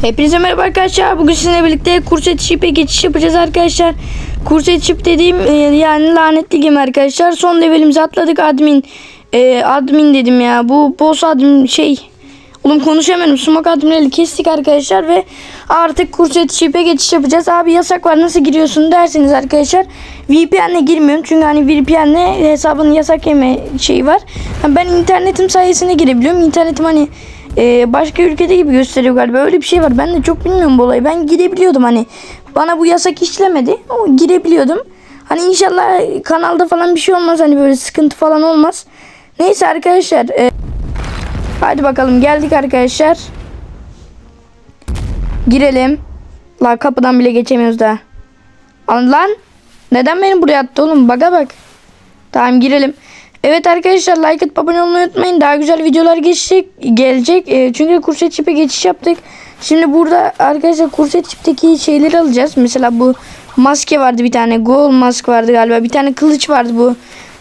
Hepinize merhaba arkadaşlar. Bugün sizinle birlikte kurs yetişipe geçiş yapacağız arkadaşlar. Kurs yetişip dediğim e, yani lanetli gemi arkadaşlar. Son levelimizi atladık admin. e, admin dedim ya. Bu boss admin şey. Oğlum konuşamıyorum. Smoke admirali kestik arkadaşlar ve artık kurs yetişipe geçiş yapacağız. Abi yasak var nasıl giriyorsun derseniz arkadaşlar. VPN'le girmiyorum. Çünkü hani VPN'le hesabın yasak yeme şeyi var. Yani ben internetim sayesinde girebiliyorum. İnternetim hani ee, başka ülkede gibi gösteriyor galiba. Öyle bir şey var. Ben de çok bilmiyorum bu olayı. Ben girebiliyordum hani. Bana bu yasak işlemedi. Ama girebiliyordum. Hani inşallah kanalda falan bir şey olmaz. Hani böyle sıkıntı falan olmaz. Neyse arkadaşlar. e, hadi bakalım geldik arkadaşlar. Girelim. La kapıdan bile geçemiyoruz. Lan lan. Neden beni buraya attı oğlum? Baga bak. Tamam girelim. Evet arkadaşlar like atıp abone olmayı unutmayın. Daha güzel videolar geçecek, gelecek. E, çünkü kurset çipe geçiş yaptık. Şimdi burada arkadaşlar kurset çipteki şeyleri alacağız. Mesela bu maske vardı bir tane. Gold mask vardı galiba. Bir tane kılıç vardı bu.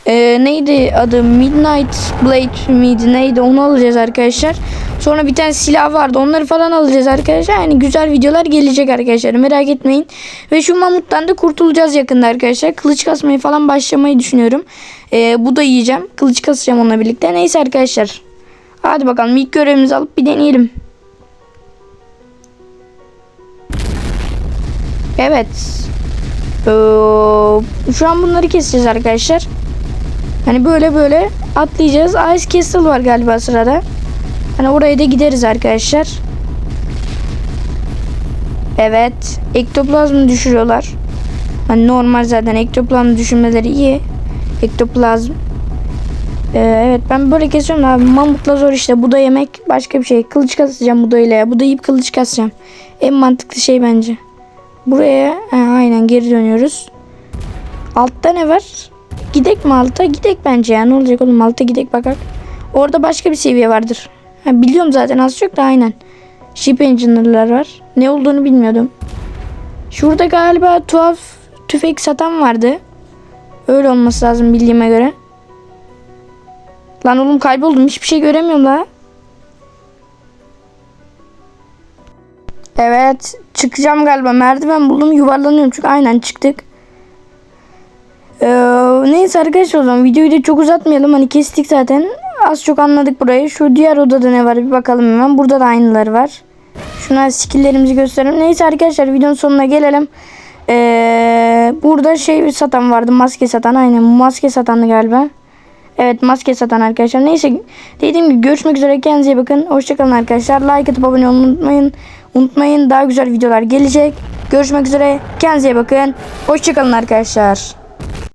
E, neydi adı? Midnight Blade miydi? Neydi? Onu alacağız arkadaşlar. Sonra bir tane silah vardı. Onları falan alacağız arkadaşlar. Yani güzel videolar gelecek arkadaşlar. Merak etmeyin. Ve şu mamuttan da kurtulacağız yakında arkadaşlar. Kılıç kasmayı falan başlamayı düşünüyorum. Ee, bu da yiyeceğim. Kılıç kasacağım onunla birlikte. Neyse arkadaşlar. Hadi bakalım ilk görevimizi alıp bir deneyelim. Evet. Ee, şu an bunları keseceğiz arkadaşlar. Hani böyle böyle atlayacağız. Ice Castle var galiba sırada. Hani oraya da gideriz arkadaşlar. Evet. Ektoplazmı düşürüyorlar. Hani normal zaten ektoplazmı düşürmeleri iyi. Ektoplazm. Ee, evet ben böyle kesiyorum abi. Mamutla zor işte. Bu da yemek başka bir şey. Kılıç kasacağım bu da ile ya. Bu da yiyip kılıç kasacağım. En mantıklı şey bence. Buraya ha, aynen geri dönüyoruz. Altta ne var? Gidek mi alta? Gidek bence ya. Ne olacak oğlum alta gidek bakak. Orada başka bir seviye vardır. Ha, biliyorum zaten az çok da aynen. Ship Engineer'lar var. Ne olduğunu bilmiyordum. Şurada galiba tuhaf tüfek satan vardı. Öyle olması lazım bildiğime göre. Lan oğlum kayboldum. Hiçbir şey göremiyorum la. Evet. Çıkacağım galiba. Merdiven buldum. Yuvarlanıyorum çünkü aynen çıktık. Ee, neyse arkadaşlar o zaman videoyu da çok uzatmayalım. Hani kestik zaten. Az çok anladık burayı. Şu diğer odada ne var bir bakalım hemen. Burada da aynıları var. Şuna skilllerimizi gösterelim. Neyse arkadaşlar videonun sonuna gelelim. Ee, burada şey satan vardı. Maske satan. Aynen maske satandı galiba. Evet maske satan arkadaşlar. Neyse dediğim gibi görüşmek üzere. Kendinize bakın. Hoşçakalın arkadaşlar. Like atıp abone olmayı unutmayın. Unutmayın daha güzel videolar gelecek. Görüşmek üzere. Kendinize bakın. Hoşçakalın arkadaşlar.